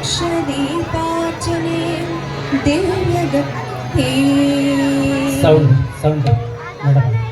लक्षदीपार्चने दिव्यदत्ते sound sound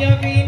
ya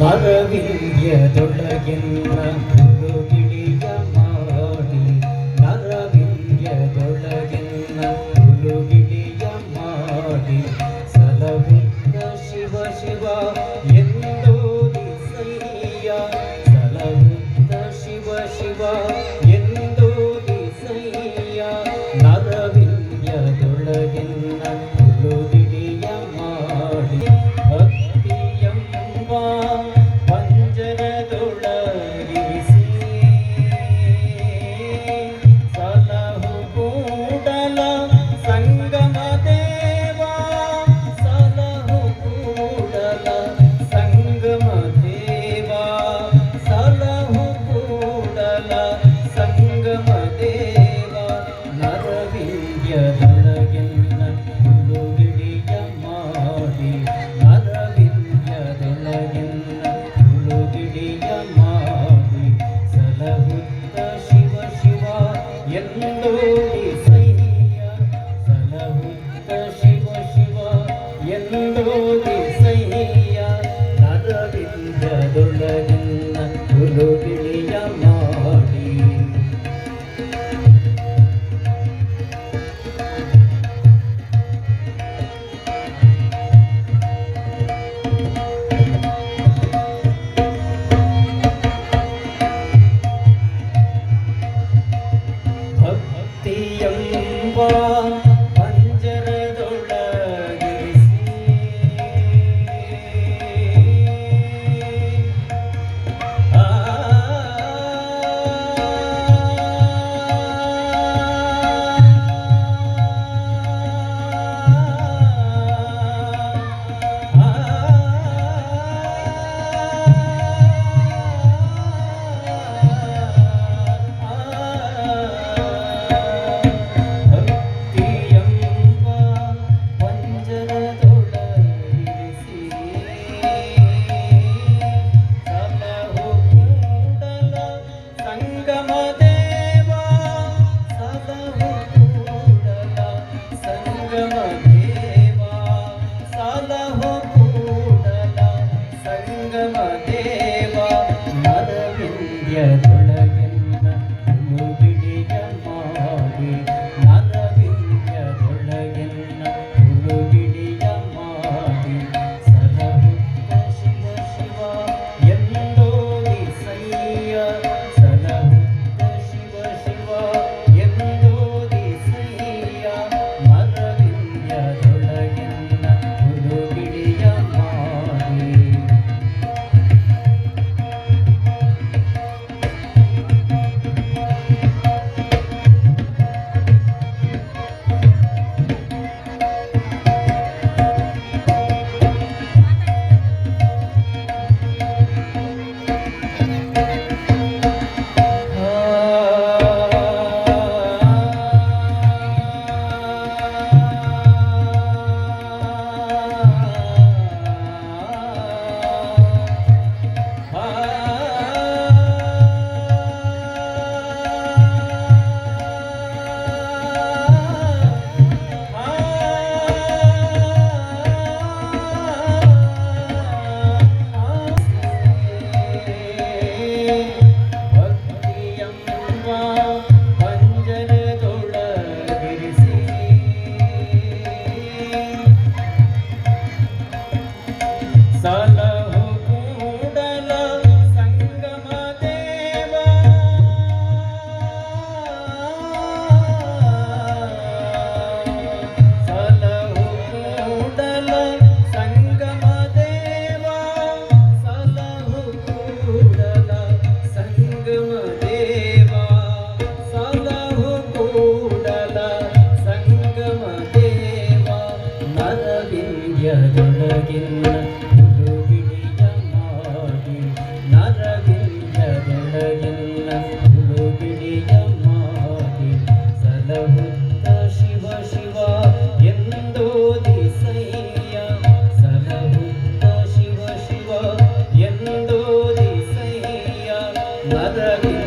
மறவியதொழகின்ற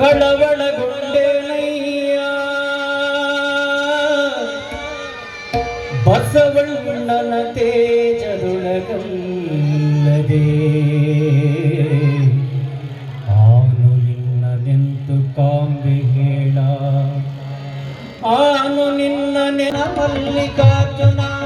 ಕಳವಳಗೊಂಡೇನಯ್ಯ ಬಸವಣ್ಣನ ತೇಜದೊಳಗಲ್ಲದೆ ಆನು ನಿನ್ನ ಕಾಂಬೆ ಹೇಳ ಆನು ನಿನ್ನ ನೆನಪಲ್ಲಿ ಕಾಚುನಾ